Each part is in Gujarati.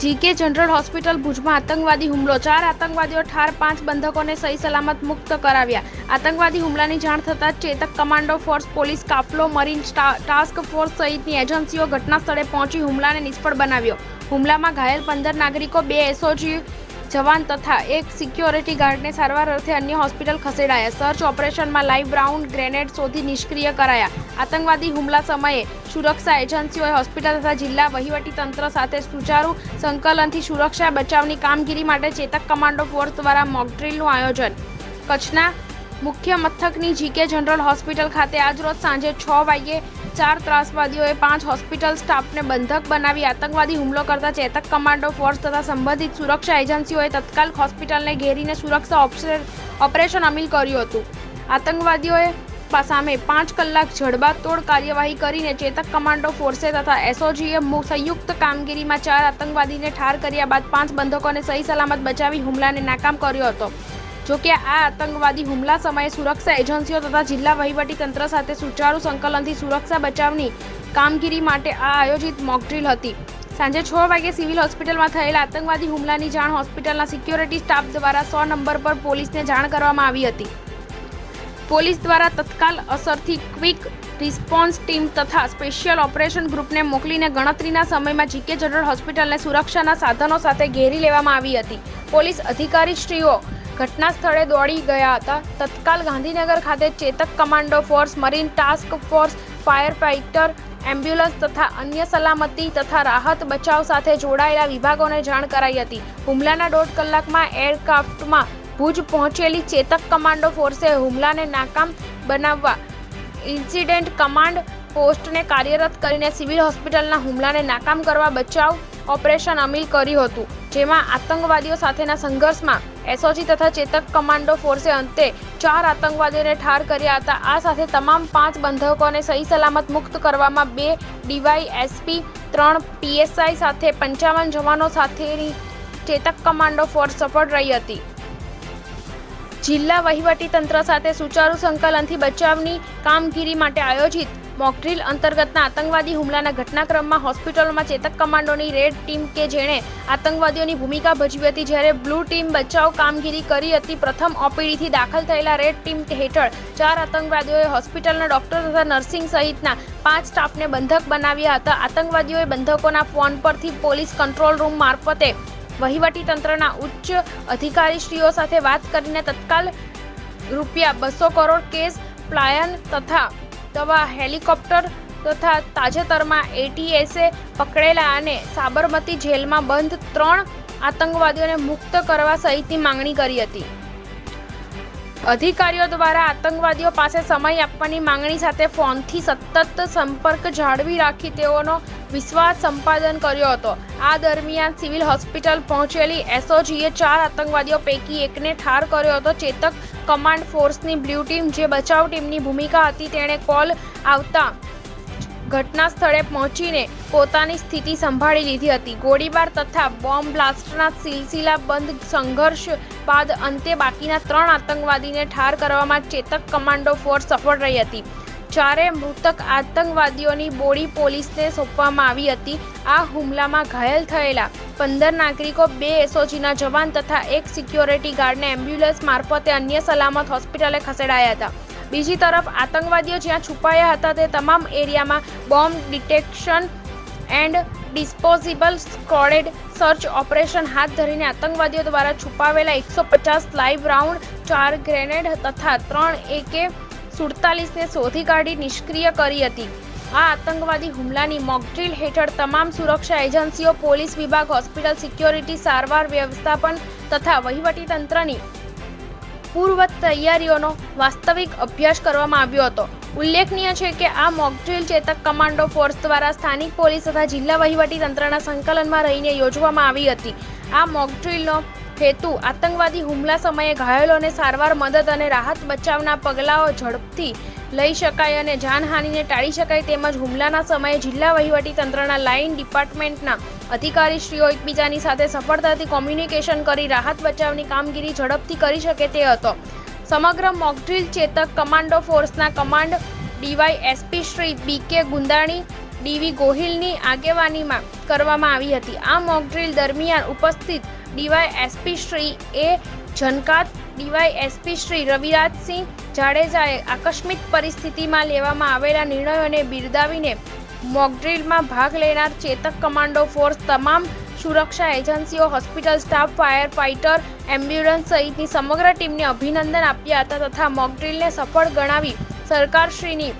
જીકે જનરલ હોસ્પિટલ ભુજમાં આતંકવાદી હુમલો. ચાર આતંકવાદીઓ ઠાર, પાંચ બંધકોને સહી સલામત મુક્ત કરાવ્યા. આતંકવાદી હુમલાની જાણ થતાં ચેતક કમાન્ડો ફોર્સ પોલીસ, કાફલો, મરીન ટાસ્ક ફોર્સ સહિતની એજન્સીઓ ઘટના સ્થળે પહોંચી હુમલાને નિષ્ફળ બનાવ્યો. હુમલામાં ઘાયલ પંદર નાગરિકો, બે એસઓજી જવાન તથા એક સિક્યોરિટી ગાર્ડને સારવાર અર્થે અન્ય હોસ્પિટલ ખસેડાયા. સર્ચ ઓપરેશનમાં લાઇવ બ્રાઉન ગ્રેનેડ શોધી નિષ્ક્રિય કરાયા. આતંકવાદી હુમલા સમયે સુરક્ષા એજન્સીઓએ હોસ્પિટલ તથા જિલ્લા વહીવટીતંત્ર સાથે સુચારુ સંકલનથી સુરક્ષા બચાવની કામગીરી માટે ચેતક કમાન્ડો ફોર્સ દ્વારા મોકડ્રીલનું આયોજન. કચ્છના મુખ્ય મથકની જીકે જનરલ હોસ્પિટલ ખાતે આજરોજ સાંજે છ વાગ્યે ચાર ત્રાસવાદીઓએ પાંચ હોસ્પિટલ સ્ટાફને બંધક બનાવી આતંકવાદી હુમલો કરતા ચેતક કમાન્ડો ફોર્સ તથા સંબંધિત સુરક્ષા એજન્સીઓએ તત્કાલ હોસ્પિટલને ઘેરીને સુરક્ષા ઓપરેશન અમલ કર્યું હતું. આતંકવાદીઓએ સામે પાંચ કલાક જડબાતોડ કાર્યવાહી કરીને ચેતક કમાન્ડો ફોર્સે તથા એસઓજીએ સંયુક્ત કામગીરીમાં ચાર આતંકવાદીને ઠાર કર્યા બાદ પાંચ બંધકોને સહી સલામત બચાવી હુમલાને નાકામ કર્યો હતો. જોકે આ આતંકવાદી હુમલા સમયે સુરક્ષા એજન્સીઓ તથા જિલ્લા વહીવટીતંત્ર સાથે સુચારુ સંકલનથી સુરક્ષા બચાવની કામગીરી માટે આ આયોજિત મોકડ્રીલ હતી. સાંજે છ વાગે સિવિલ હોસ્પિટલમાં થયેલા આતંકવાદી હુમલાની જાણ હોસ્પિટલના સિક્યોરિટી સ્ટાફ દ્વારા સો નંબર પર પોલીસને જાણ કરવામાં આવી હતી. પોલીસ દ્વારા તત્કાલ અસરથી ક્વિક રિસ્પોન્સ ટીમ તથા સ્પેશિયલ ઓપરેશન ગ્રુપને મોકલીને ગણતરીના સમયમાં જીકે જનરલ હોસ્પિટલને સુરક્ષાના સાધનો સાથે ઘેરી લેવામાં આવી હતી. પોલીસ અધિકારીશ્રીઓ ઘટના સ્થળે દોડી ગયા હતા. તત્કાલ ગાંધીનગર ખાતે Chetak commando force, marine task force, fire fighter ambulance તથા અન્ય સલામતી તથા રાહત બચાવ સાથે જોડાયેલા વિભાગોને જાણ કરાઈ હતી. હુમલાના દોઢ કલાકમાં એરક્રાફ્ટમાં ભુજ પહોંચેલી ચેતક કમાન્ડો ફોર્સે હુમલાને નાકામ બનાવવા ઇન્સિડેન્ટ કમાન્ડ પોસ્ટને કાર્યરત કરીને સિવિલ હોસ્પિટલના હુમલાને નાકામ કરવા બચાવ ઓપરેશન અમલ કર્યું હતું, જેમાં આતંકવાદીઓ સાથેના સંઘર્ષમાં એસઓજી તથા ચેતક કમાન્ડો ફોર્સે અંતે ચાર આતંકવાદીઓને ઠાર કર્યા હતા. આ સાથે તમામ પાંચ બંધકોને સહી સલામત મુક્ત કરવામાં બે ડીવાય એસપી ત્રણ પીએસઆઈ સાથે પંચાવન જવાનો સાથેની ચેતક કમાન્ડો ફોર્સ સફળ રહી હતી. જિલ્લા વહીવટી તંત્ર સાથે સુચારુ સંકલનથી બચાવની કામગીરી માટે આયોજિત મોકડ્રીલ અંતર્ગતના આતંકવાદી હુમલાના ઘટનાક્રમમાં હોસ્પિટલોમાં ચેતક કમાન્ડોની રેડ ટીમ કે જેણે આતંકવાદીઓની ભૂમિકા ભજવી હતી જ્યારે બ્લુ ટીમ બચાવ કામગીરી કરી હતી, પ્રથમ ઓપીડીથી દાખલ થયેલા રેડ ટીમ હેઠળ ચાર આતંકવાદીઓએ હોસ્પિટલના ડોક્ટર તથા નર્સિંગ સહિતના પાંચ સ્ટાફને બંધક બનાવ્યા હતા. આતંકવાદીઓએ બંધકોના ફોન પરથી પોલીસ કંટ્રોલ રૂમ મારફતે વહીવટીતંત્રના ઉચ્ચ અધિકારીશ્રીઓ સાથે વાત કરીને તત્કાલ રૂપિયા બસો કરોડ કેસ પ્લાયન તથા દવા હેલિકોપ્ટર તથા તાજેતરમાં એટીએસે પકડેલા અને સાબરમતી જેલમાં બંધ ત્રણ આતંકવાદીઓને મુક્ત કરવા સહિતની માંગણી કરી હતી. અધિકારીઓ દ્વારા આતંકવાદીઓ પાસે સમય આપવાની માંગણી સાથે ફોનથી સતત સંપર્ક જાળવી રાખી તેઓનો વિશ્વાસ સંપાદન કર્યો હતો. આ દરમિયાન સિવિલ હોસ્પિટલ પહોંચેલી એસઓજીએ ચાર આતંકવાદીઓ પૈકી એકને ઠાર કર્યો હતો. ચેતક કમાન્ડ ફોર્સની બ્લુ ટીમ જે બચાવ ટીમની ભૂમિકા હતી તેણે કોલ આવતા ઘટના સ્થળે પહોંચીને પોતાની સ્થિતિ સંભાળી લીધી હતી. ગોળીબાર તથા બોમ્બ બ્લાસ્ટના સિલસિલાબંધ સંઘર્ષ બાદ અંતે બાકીના ત્રણ આતંકવાદીને ઠાર કરવામાં ચેતક કમાન્ડો ફોર્સ સફળ રહી હતી. ચારે મૃતક આતંકવાદીઓની બોડી પોલીસને સોંપવામાં આવી હતી, આ હુમલામાં ઘાયલ થયેલા પંદર નાગરિકો, બે એસઓજીના જવાન તથા એક સિક્યોરિટી ગાર્ડને એમ્બ્યુલન્સ મારફતે અન્ય સલામત હોસ્પિટલે ખસેડાયા હતા. બીજી તરફ, આતંકવાદીઓ જ્યાં છુપાયા હતા તે તમામ એરિયામાં bomb detection and disposable squad search operation હાથ ધરીને આતંકવાદીઓ દ્વારા છુપાવેલા એકસો પચાસ લાઇવ રાઉન્ડ, ચાર ગ્રેનેડ તથા ત્રણ એકે સુડતાલીસને શોધી કાઢી નિષ્ક્રિય કરી હતી. આ આતંકવાદી હુમલાની મોકડ્રીલ હેઠળ તમામ સુરક્ષા એજન્સીઓ, પોલીસ વિભાગ, હોસ્પિટલ સિક્યોરિટી, સારવાર વ્યવસ્થાપન તથા વહીવટીતંત્રની પૂર્વ તૈયારીઓનો વાસ્તવિક અભ્યાસ કરવામાં આવ્યો હતો. ઉલ્લેખનીય છે કે આ મોકડ્રીલ ચેતક કમાન્ડો ફોર્સ દ્વારા સ્થાનિક પોલીસ તથા જિલ્લા વહીવટી તંત્રના સંકલનમાં રહીને યોજવામાં આવી હતી. આ મોકડ્રીલનો હેતુ, આતંકવાદી હુમલા સમયે ઘાયલોને સારવાર મદદ અને રાહત બચાવના પગલાઓ ઝડપથી લઈ શકાય અને જાનહાનિને ટાળી શકાય તેમજ હુમલાના સમયે જિલ્લા વહીવટી તંત્રના લાઇન ડિપાર્ટમેન્ટના અધિકારીશ્રીઓ એકબીજાની સાથે સફળતાથી કોમ્યુનિકેશન કરી રાહત બચાવની કામગીરી ઝડપથી કરી શકે તે હતો. સમગ્ર મોકડ્રીલ ચેતક કમાન્ડો ફોર્સના command DY SP Shri B K Gundani, DV ગોહિલની આગેવાનીમાં કરવામાં આવી હતી. આ મોકડ્રીલ દરમિયાન ઉપસ્થિત DY SP Shri A Jankat DY SP Shri Ravirajsinh જાડેજાએ આકસ્મિક પરિસ્થિતિમાં લેવામાં આવેલા નિર્ણયોને બિરદાવીને મોકડ્રીલમાં ભાગ લેનાર ચેતક કમાન્ડો ફોર્સ તમામ સુરક્ષા એજન્સીઓ, hospital staff, fire fighter, ambulance સહિતની સમગ્ર ટીમને અભિનંદન આપ્યા હતા તથા મોકડ્રીલને સફળ ગણાવી સરકારશ્રીની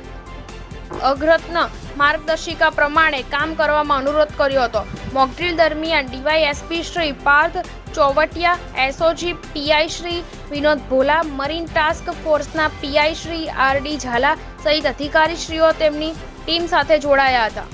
અગ્રત્ન માર્ગદર્શિકા પ્રમાણે કામ કરવામાં અનુરોધ કર્યો હતો. મોકડ્રીલ દરમિયાન DYSP Shri Parth Chovatiya, SOG PI Shri Vinod Bhola, marine task ફોર્સના PI Shri R D Zala સહિત અધિકારીશ્રીઓ તેમની ટીમ સાથે જોડાયા હતા.